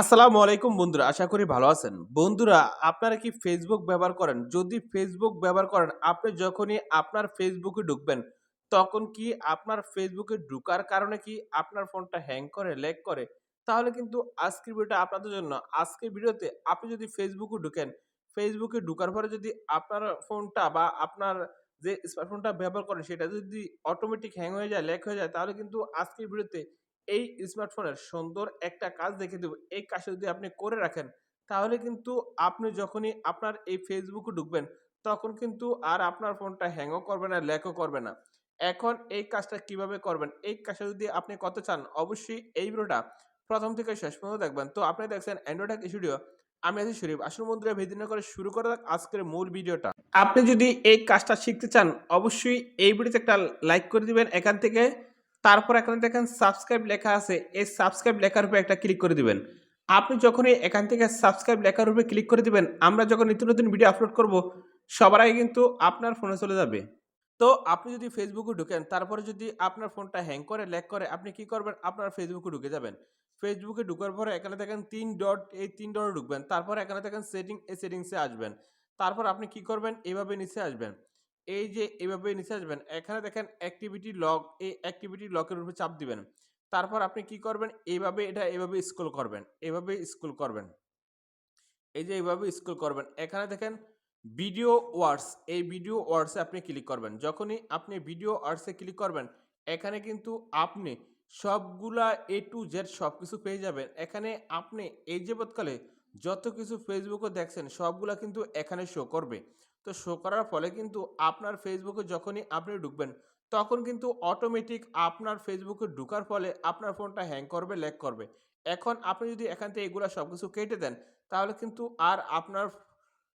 আসসালামু আলাইকুম বন্ধুরা, আশা করি ভালো আছেন। বন্ধুরা, আপনারা কি ফেসবুক ব্যবহার করেন? যদি ফেসবুক ব্যবহার করেন, আপনি যখনই আপনার ফেসবুকে ঢুকবেন, তখন কি আপনার ফেসবুকে ঢুকার কারণে কি আপনার ফোনটা হ্যাং করে ল্যাগ করে? তাহলে কিন্তু আজকের ভিডিওটা আপনাদের জন্য, আজকের ভিডিওতে আপনি যদি ফেসবুকে ঢুকেন ফেসবুকে ঢুকার পরে যদি আপনার ফোনটা বা আপনার যে স্মার্টফোনটা ব্যবহার করেন, সেটা যদি অটোমেটিক হ্যাং হয়ে যায় ল্যাক হয়ে যায়, তাহলে কিন্তু আজকের ভিডিওতে এই স্মার্টফোনের সুন্দর একটা কাজ দেখে দেব। এই কাজটা যদি আপনি করে রাখেন, তাহলে কিন্তু আপনি যখনই আপনার এই ফেসবুকে ঢুকবেন, তখন কিন্তু আর আপনার ফোনটা হ্যাংও করবে না, ল্যাকও করবে না। এখন এই কাজটা কীভাবে করবেন? এই কাজটা যদি আপনি কত চান, অবশ্যই এই ভিডিওটা প্রথম থেকে শেষ পর্যন্ত দেখবেন। তো আপনি দেখছেন অ্যান্ড্রয়েড স্টুডিও। আমি আছি শরীফ। আসুন বন্ধুরা না করে শুরু করা যাক আজকের মূল ভিডিওটা। আপনি যদি এই কাজটা শিখতে চান, অবশ্যই এই ভিডিওতে একটা লাইক করে দিবেন এখান থেকে তারপর এখানে দেখেন সাবস্ক্রাইব লেখা আছে। এই সাবস্ক্রাইব লেখার উপরে একটা ক্লিক করে দিবেন। আপনি যখনই এখান থেকে সাবস্ক্রাইব লেখার উপরে ক্লিক করে দিবেন, আমরা যখন নিত্য নতুন ভিডিও আপলোড করব, সবার আগে কিন্তু আপনার ফোনে চলে যাবে। তো আপনি যদি ফেসবুকে ঢুকেন, তারপরে যদি আপনার ফোনটা হ্যাং করে, ল্যাক করে, আপনি কি করবেন? আপনার ফেসবুকে ঢুকে যাবেন। ফেসবুকে ঢোকার পরে এখানে দেখেন তিন ডট, এই তিন ডটে ঢুকবেন। তারপর এখানে দেখেন সেটিং, এই সেটিংসে আসবেন। তারপর আপনি কি করবেন? এভাবে নিচে আসবেন। এই যে এভাবে নিচে আসবেন, এখানে দেখেন অ্যাক্টিভিটি লগ, এই অ্যাক্টিভিটি লকের উপরে চাপ দিবেন। তারপর আপনি কি করবেন? এইভাবে এটা এভাবে স্কুল করবেন। এভাবে স্কুল করবেন। এই যে এভাবে স্কুল করবেন। এখানে দেখেন ভিডিও ওয়ার্ডস, এই ভিডিও ওয়ার্ডসে আপনি ক্লিক করবেন। যখনই আপনি ভিডিও ওয়ার্ডসে ক্লিক করবেন, এখানে কিন্তু আপনি সবগুলা এ টু জেড সব কিছু পেয়ে যাবেন। এখানে আপনি এই যে যাবৎকালে যত কিছু ফেসবুকে দেখছেন সবগুলা কিন্তু এখানে শো করবে। তো শো করার ফলে কিন্তু আপনার ফেসবুকে যখনই আপনি ঢুকবেন, তখন কিন্তু অটোমেটিক আপনার ফেসবুকে ঢুকার ফলে আপনার ফোনটা হ্যাং করবে, ল্যাক করবে। এখন আপনি যদি এখান থেকে এগুলা সবকিছু কেটে দেন, তাহলে কিন্তু আর আপনার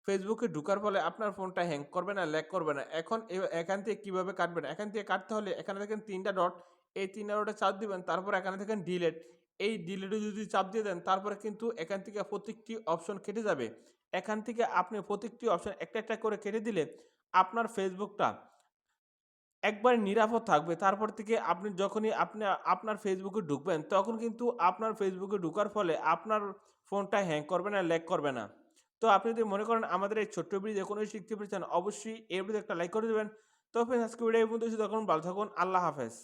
ফেসবুকে ঢুকার ফলে আপনার ফোনটা হ্যাং করবে না, ল্যাক করবে না। এখন এখান থেকে কীভাবে কাটবেন? এখান থেকে কাটতে হলে এখানে দেখেন তিনটা ডট, এই ৩ টা ডটে চাপ দিবেন। তারপর এখানে দেখেন ডিলিট। এই ডিলিটে যদি চাপ দিয়ে দেন, তারপরে কিন্তু এখান থেকে প্রত্যেকটি অপশন কেটে যাবে। এখান থেকে আপনি প্রত্যেকটি অপশন একটা, একটা করে কেটে দিলে আপনার ফেসবুকটা একবার নিরাপদ থাকবে। তারপর থেকে আপনি যখনই আপনি আপনার ফেসবুকে ঢুকবেন, তখন কিন্তু আপনার ফেসবুকে ঢুকার ফলে আপনার ফোনটা হ্যাং করবে না, ল্যাগ করবে না। তো আপনি যদি মনে করেন আমাদের এই ছোট্ট ভিডিও কোনো শিখতে পেরেছেন, অবশ্যই এই ভিডিওতে একটা লাইক করে দেবেন তো ফ্রেন্ডস আজকে ভিডিও এই পর্যন্ত তখন ভালো থাকুন। আল্লাহ হাফেজ।